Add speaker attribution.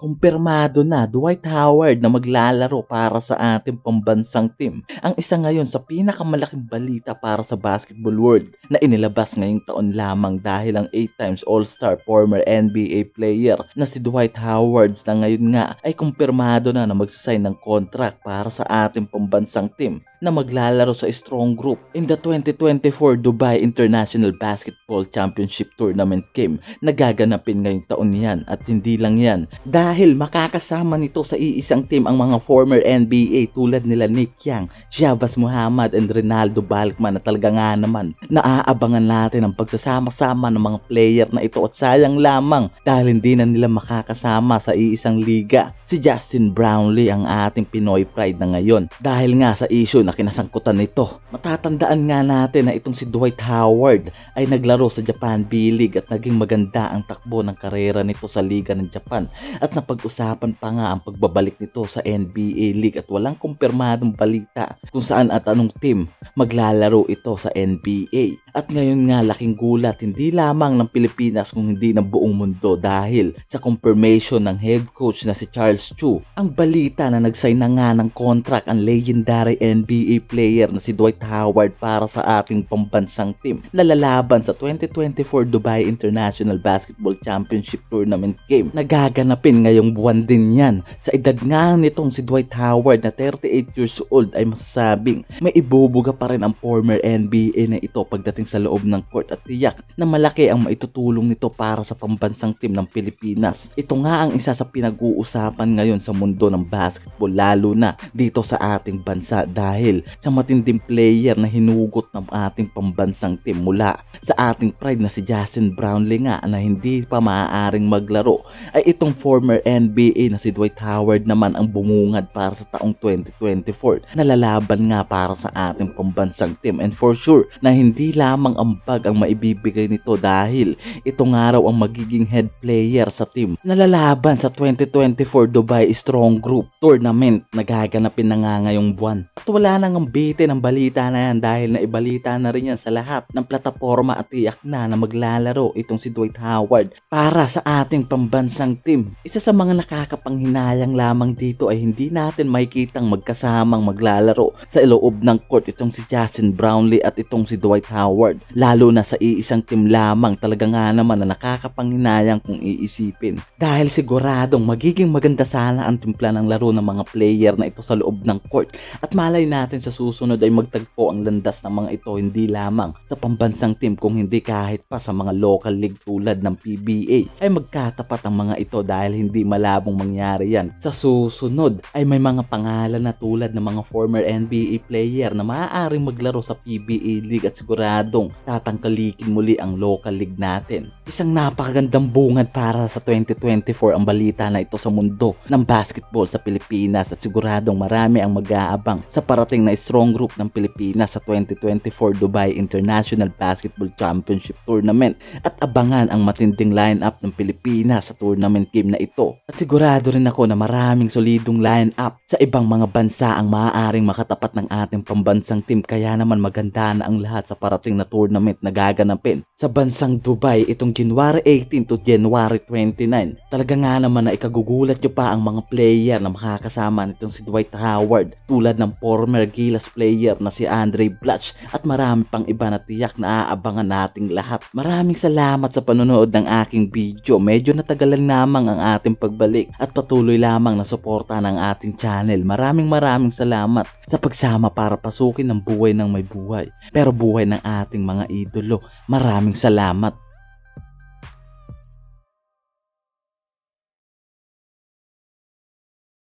Speaker 1: Kumpirmado na Dwight Howard na maglalaro para sa ating pambansang team. Ang isa ngayon sa pinakamalaking balita para sa basketball world na inilabas ngayong taon lamang dahil ang 8 times All-Star former NBA player na si Dwight Howard na ngayon nga ay kumpirmado na na magsasign ng contract para sa ating pambansang team na maglalaro sa strong group in the 2024 Dubai International Basketball Championship Tournament game na gaganapin ngayong taon yan at hindi lang yan dahil makakasama nito sa iisang team ang mga former NBA tulad nila Nick Young, Shabazz Muhammad and Ronaldo Balkman na talaga nga naman naaabangan natin ang pagsasama-sama ng mga player na ito at sayang lamang dahil hindi na nila makakasama sa iisang liga. Si Justin Brownlee ang ating Pinoy pride na ngayon dahil nga sa issue na kinasangkutan nito. Matatandaan nga natin na itong si Dwight Howard ay naglaro sa Japan B-League at naging maganda ang takbo ng karera nito sa liga ng Japan at napag-usapan pa nga ang pagbabalik nito sa NBA League at walang kumpirmadong balita kung saan at anong team maglalaro ito sa NBA. At ngayon nga laking gulat hindi lamang ng Pilipinas kung hindi ng buong mundo dahil sa confirmation ng head coach na si Charles Chu. Ang balita na nagsign na nga ng contract ang legendary NBA player na si Dwight Howard para sa ating pambansang team na lalaban sa 2024 Dubai International Basketball Championship Tournament game na gaganapin ngayong buwan din yan. Sa edad nga nitong si Dwight Howard na 38 years old ay masasabing may ibubuga pa rin ang former NBA na ito pagdating sa loob ng court at tiyak na malaki ang maitutulong nito para sa pambansang team ng Pilipinas. Ito nga ang isa sa pinag-uusapan ngayon sa mundo ng basketball lalo na dito sa ating bansa dahil sa matinding player na hinugot ng ating pambansang team mula sa ating pride na si Justin Brownlee nga na hindi pa maaaring maglaro ay itong former NBA na si Dwight Howard naman ang bumungad para sa taong 2024 na lalaban nga para sa ating pambansang team and for sure na hindi lamang ambag ang maibibigay nito dahil ito nga raw ang magiging head player sa team na lalaban sa 2024 Dubai Strong Group Tournament na gaganapin na nga ngayong buwan. At wala nang ambitin ang balita na yan dahil naibalita na rin yan sa lahat ng plataforma at tiyak na na maglalaro itong si Dwight Howard para sa ating pambansang team. Isa sa mga nakakapanghinayang lamang dito ay hindi natin makikitang magkasamang maglalaro sa loob ng court itong si Justin Brownlee at itong si Dwight Howard. Lalo na sa iisang team lamang talaga nga naman na nakakapanghinayang kung iisipin. Dahil siguradong magiging maganda sana ang timpla ng laro ng mga player na ito sa loob ng court at malay natin sa susunod ay magtagpo ang landas ng mga ito hindi lamang sa pambansang team kung hindi kahit pa sa mga local league tulad ng PBA ay magkatapat ang mga ito dahil hindi malabong mangyari yan. Sa susunod ay may mga pangalan na tulad ng mga former NBA player na maaaring maglaro sa PBA League at siguradong tatangkalikin muli ang local league natin. Isang napakagandang bungad para sa 2024 ang balita na ito sa mundo ng basketball sa Pilipinas at siguradong marami ang mag-aabang sa parating na strong group ng Pilipinas sa 2024 Dubai International Basketball Championship Tournament at abangan ang matinding lineup ng Pilipinas sa tournament game na ito. At sigurado rin ako na maraming solidong lineup sa ibang mga bansa ang maaaring makatapat ng ating pambansang team kaya naman maganda na ang lahat sa parating na tournament na gaganapin sa bansang Dubai itong January 18 to January 29. Talaga nga naman na ikagugulat nyo pa ang mga player na makakasama nitong si Dwight Howard tulad ng former Gilas player na si Andre Blatch at marami pang iba na tiyak na aabangan nating lahat. Maraming salamat sa panonood ng aking video. Medyo natagalan lamang ang ating pagbalik at patuloy lamang na suporta ng ating channel. Maraming maraming salamat sa pagsama para pasukin ang buhay ng may buhay. Pero buhay ng ating mga idolo. Maraming salamat.